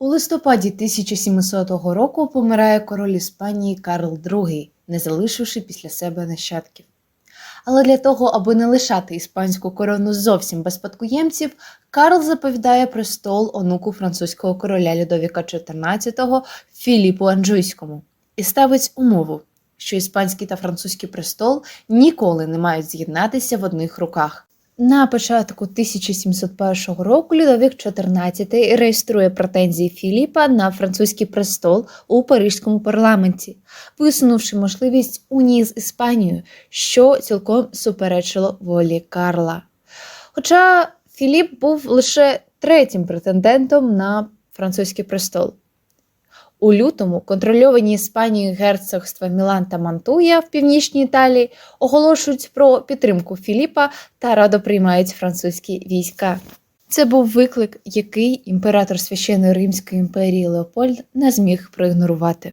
У листопаді 1700 року помирає король Іспанії Карл II, не залишивши після себе нащадків. Але для того, аби не лишати іспанську корону зовсім без спадкоємців, Карл заповідає престол онуку французького короля Людовіка XIV Філіпу Анджуйському і ставить умову, що іспанський та французький престол ніколи не мають з'єднатися в одних руках. На початку 1701 року Людовік XIV реєструє претензії Філіпа на французький престол у парижському парламенті, висунувши можливість унії з Іспанією, що цілком суперечило волі Карла. Хоча Філіп був лише третім претендентом на французький престол. У лютому контрольовані Іспанією герцогства Мілан та Мантуя в північній Італії оголошують про підтримку Філіпа та радо приймають французькі війська. Це був виклик, який імператор священної Римської імперії Леопольд не зміг проігнорувати.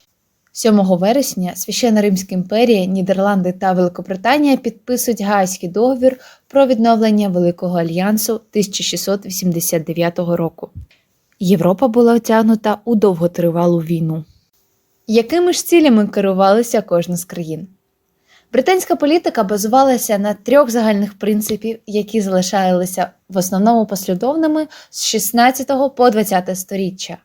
7 вересня Священна Римська імперія, Нідерланди та Великобританія підписують Гайський договір про відновлення Великого альянсу 1689 року. Європа була втягнута у довготривалу війну. Якими ж цілями керувалися кожна з країн? Британська політика базувалася на трьох загальних принципів, які залишалися в основному послідовними з 16 по 20 сторіччя.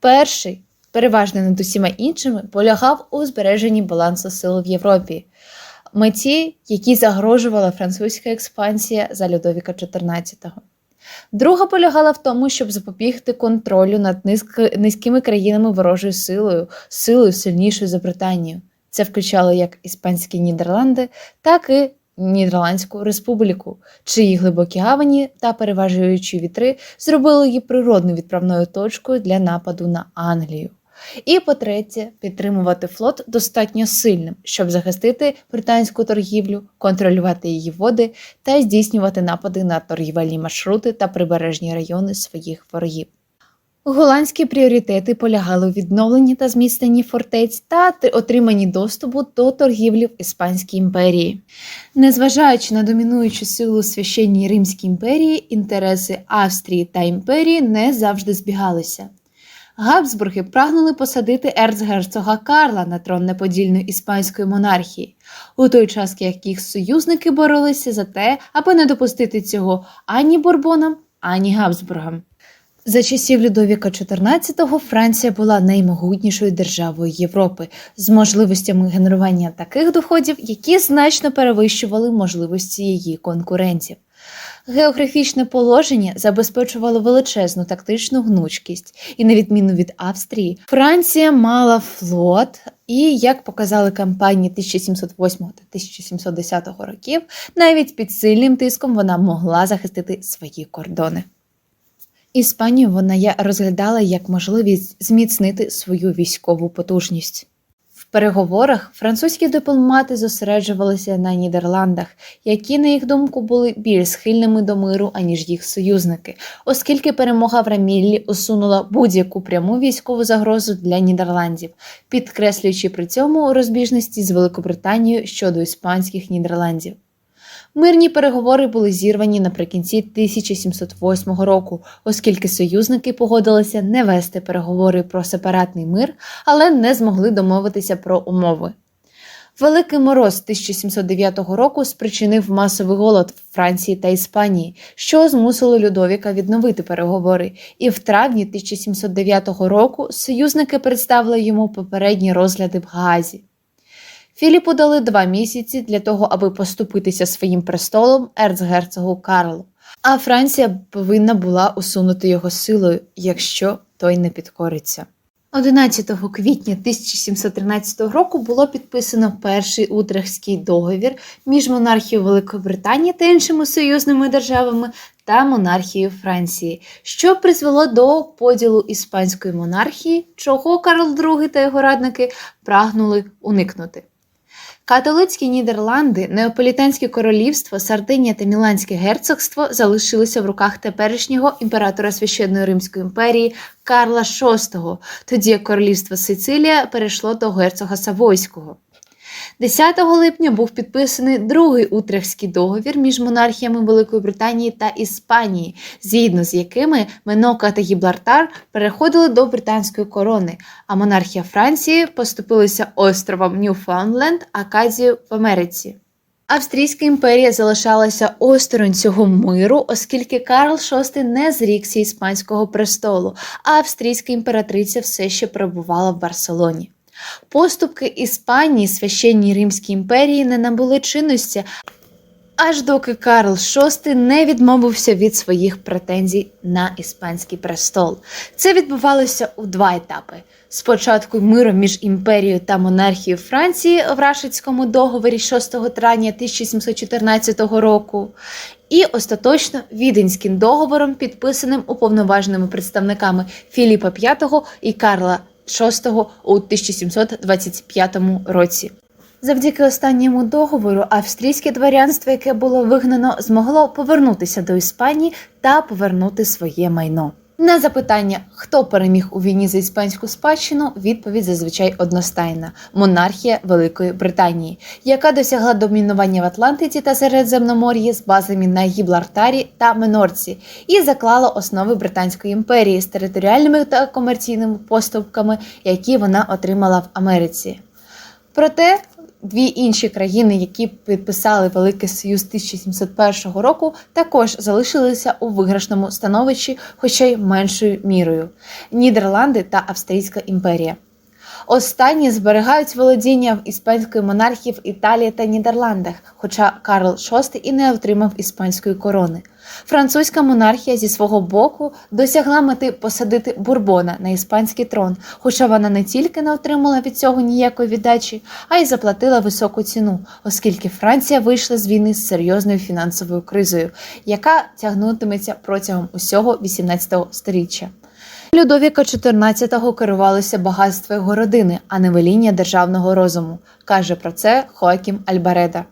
Перший, переважно над усіма іншими, полягав у збереженні балансу сил в Європі, меті, які загрожувала французька експансія за Людовіка XIV. Друга полягала в тому, щоб запобігти контролю над низькими країнами ворожою силою, силою сильнішою за Британію. Це включало як іспанські Нідерланди, так і Нідерландську республіку, чиї глибокі гавані та переважуючі вітри зробили її природною відправною точкою для нападу на Англію. І по-третє, підтримувати флот достатньо сильним, щоб захистити британську торгівлю, контролювати її води та здійснювати напади на торгівельні маршрути та прибережні райони своїх ворогів. Голландські пріоритети полягали у відновленні та зміцненні фортець та отриманні доступу до торгівлі в Іспанській імперії. Незважаючи на домінуючу силу священній Римській імперії, інтереси Австрії та імперії не завжди збігалися. Габсбурги прагнули посадити ерцгерцога Карла на трон неподільної іспанської монархії, у той час як їх союзники боролися за те, аби не допустити цього ані Бурбонам, ані Габсбургам. За часів Людовіка XIV Франція була наймогутнішою державою Європи з можливостями генерування таких доходів, які значно перевищували можливості її конкурентів. Географічне положення забезпечувало величезну тактичну гнучкість, і, на відміну від Австрії, Франція мала флот, і, як показали кампанії 1708 та 1710 років, навіть під сильним тиском вона могла захистити свої кордони. Іспанію вона я- розглядала як можливість зміцнити свою військову потужність. В переговорах французькі дипломати зосереджувалися на Нідерландах, які, на їх думку, були більш схильними до миру, аніж їх союзники, оскільки перемога в Раміллі усунула будь-яку пряму військову загрозу для Нідерландів, підкреслюючи при цьому розбіжності з Великобританією щодо іспанських Нідерландів. Мирні переговори були зірвані наприкінці 1708 року, оскільки союзники погодилися не вести переговори про сепаратний мир, але не змогли домовитися про умови. Великий мороз 1709 року спричинив масовий голод в Франції та Іспанії, що змусило Людовіка відновити переговори. І в травні 1709 року союзники представили йому попередні розгляди в Гаазі. Філіпу дали два місяці для того, аби поступитися своїм престолом ерцгерцогу Карлу. А Франція повинна була усунути його силою, якщо той не підкориться. 11 квітня 1713 року було підписано перший Утрехтський договір між монархією Великої Британії та іншими союзними державами та монархією Франції, що призвело до поділу іспанської монархії, чого Карл II та його радники прагнули уникнути. Католицькі Нідерланди, Неаполітанське королівство, Сардинія та Міланське герцогство залишилися в руках теперішнього імператора Священної Римської імперії Карла VI, тоді як королівство Сицилія перейшло до герцога Савойського. 10 липня був підписаний другий Утрехтський договір між монархіями Великої Британії та Іспанії, згідно з якими Менока та Гіблартар переходили до британської корони, а монархія Франції поступилася островом Ньюфаундленд, Аказію в Америці. Австрійська імперія залишалася осторонь цього миру, оскільки Карл VI не зрікся іспанського престолу, а австрійська імператриця все ще перебувала в Барселоні. Поступки Іспанії священній Римській імперії не набули чинності, аж доки Карл VI не відмовився від своїх претензій на іспанський престол. Це відбувалося у два етапи: спочатку миру між імперією та монархією Франції в Рашицькому договорі 6 травня 1714 року. І остаточно Віденським договором, підписаним уповноваженими представниками Філіпа V і Карла VI у 1725 році. Завдяки останньому договору австрійське дворянство, яке було вигнано, змогло повернутися до Іспанії та повернути своє майно. На запитання, хто переміг у війні за іспанську спадщину, відповідь зазвичай одностайна монархія Великої Британії, яка досягла домінування в Атлантиці та Середземномор'ї з базами на Гіблартарі та Менорці і заклала основи Британської імперії з територіальними та комерційними поступками, які вона отримала в Америці. Проте дві інші країни, які підписали Великий Союз 1701 року, також залишилися у виграшному становищі, хоча й меншою мірою Нідерланди та Австрійська імперія. Останні зберігають володіння в іспанської монархії в Італії та Нідерландах, хоча Карл VI і не отримав іспанської корони. Французька монархія зі свого боку досягла мети посадити Бурбона на іспанський трон, хоча вона не тільки не отримала від цього ніякої віддачі, а й заплатила високу ціну, оскільки Франція вийшла з війни з серйозною фінансовою кризою, яка тягнутиметься протягом усього 18 століття. Людовіка XIV керувалося багатство його родини, а не веління державного розуму, каже про це Хоакім Альбареда.